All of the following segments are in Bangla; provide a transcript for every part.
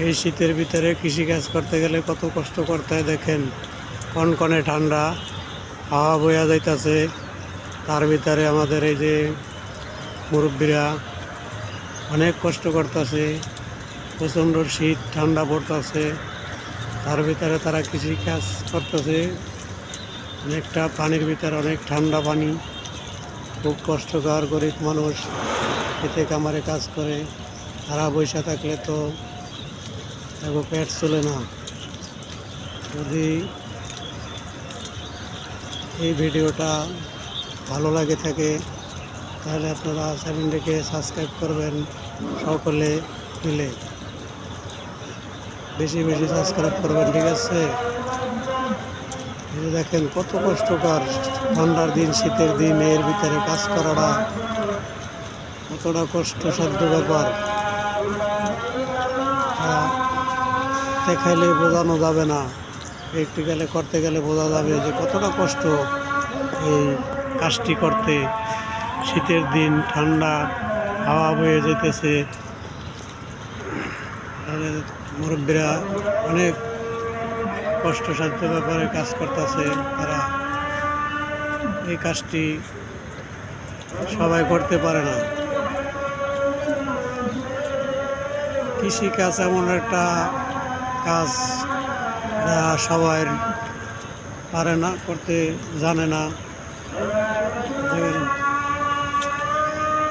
এই শীতের ভিতরে কৃষিকাজ করতে গেলে কত কষ্ট করতে হয় দেখেন। কনকনে ঠান্ডা, হাওয়া বইয়া যাইতাছে। তার ভিতরে আমাদের এই যে মুরব্বীরা অনেক কষ্ট করতেছে। প্রচণ্ড শীত, ঠান্ডা পড়তেছে। তার ভিতরে তারা কৃষিকাজ করতেছে। অনেকটা পানির ভিতরে অনেক ঠান্ডা পানি। খুব কষ্টকর, গরিব মানুষ খেতে কামারে কাজ করে। তারা বৈশা থাকলে তো এগো পেট চলে না। যদি এই ভিডিওটা ভালো লাগে থাকে, তাহলে আপনারা চ্যানেলটিকে সাবস্ক্রাইব করবেন সকলে মিলে। বেশি বেশি সাবস্ক্রাইব করবেন, ঠিক আছে? দেখেন, কত কষ্টকর ঠান্ডার দিন, শীতের দিন, এর ভিতরে কাজ করাটা। কতটা কষ্টসাধ্য ব্যাপার। দেখাইলে বোঝানো যাবে না। একটু প্র্যাকটিক্যালে করতে গেলে বোঝা যাবে যে কতটা কষ্ট এই কাজটি করতে। শীতের দিন ঠান্ডা হাওয়া বয়ে যেতেছে মুরব্বীরা অনেক কষ্টসাধ্য ব্যাপারে কাজ করতেছে তারা। এই কাজটি সবাই করতে পারে না। কৃষিকাজ এমন একটা কাজ সবাই পারে না, করতে জানে না।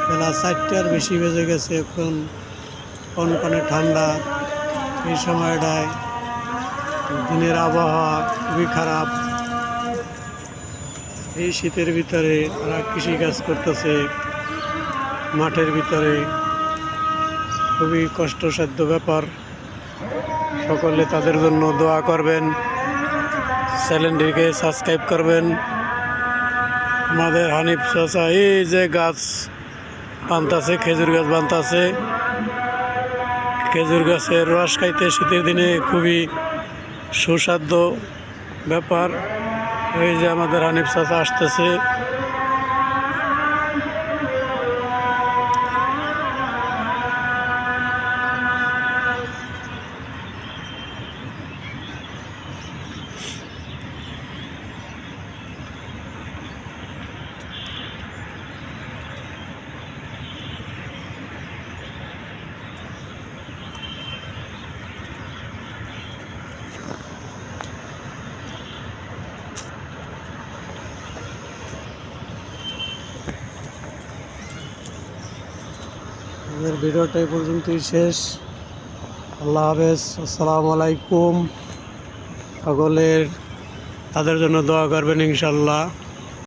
বেলা চারটার বেশি বেজে গেছে এখন কনকনে ঠান্ডা, এই সময়টায় দিনের আবহাওয়া খুবই খারাপ। এই শীতের ভিতরে তারা কৃষিকাজ করতেছে, মাঠের ভিতরে। খুবই কষ্টসাধ্য ব্যাপার। সকলে তাদের জন্য দোয়া করবেন, চ্যানেলটিকে সাবস্ক্রাইব করবেন। আমাদের হানিফ চাচা, এই যে গাছ বানতাছে, খেজুর গাছ বানতাছে, খেজুর গাছের রস খাইতে শীতের দিনে খুবই সুস্বাদ্য ব্যাপার। এই যে আমাদের হানিফ চাচা আসতেছে। আমাদের ভিডিওটা এই পর্যন্তই শেষ। আল্লাহ হাফেজ। আসসালামু আলাইকুম। সকলের তাদের জন্য দোয়া করবেন ইনশাল্লাহ